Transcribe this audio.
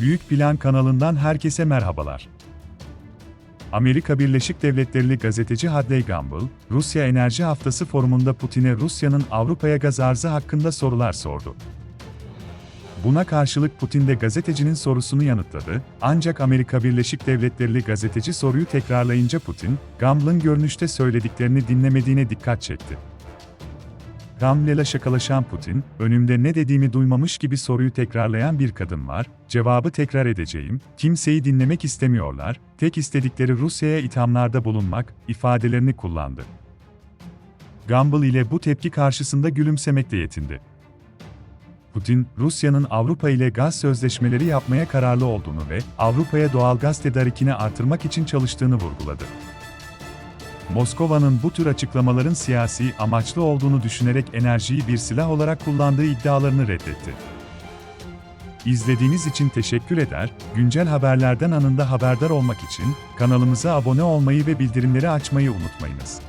Büyük Plan kanalından herkese merhabalar. Amerika Birleşik Devletleri'li gazeteci Hadley Gamble, Rusya Enerji Haftası forumunda Putin'e Rusya'nın Avrupa'ya gaz arzı hakkında sorular sordu. Buna karşılık Putin de gazetecinin sorusunu yanıtladı, ancak Amerika Birleşik Devletleri'li gazeteci soruyu tekrarlayınca Putin, Gamble'ın görünüşte söylediklerini dinlemediğine dikkat çekti. Gamble'la şakalaşan Putin, önümde ne dediğimi duymamış gibi soruyu tekrarlayan bir kadın var, cevabı tekrar edeceğim, kimseyi dinlemek istemiyorlar, tek istedikleri Rusya'ya ithamlarda bulunmak, ifadelerini kullandı. Gamble ile bu tepki karşısında gülümsemekle yetindi. Putin, Rusya'nın Avrupa ile gaz sözleşmeleri yapmaya kararlı olduğunu ve Avrupa'ya doğal gaz tedarikini artırmak için çalıştığını vurguladı. Moskova'nın bu tür açıklamaların siyasi amaçlı olduğunu düşünerek enerjiyi bir silah olarak kullandığı iddialarını reddetti. İzlediğiniz için teşekkür eder, güncel haberlerden anında haberdar olmak için kanalımıza abone olmayı ve bildirimleri açmayı unutmayınız.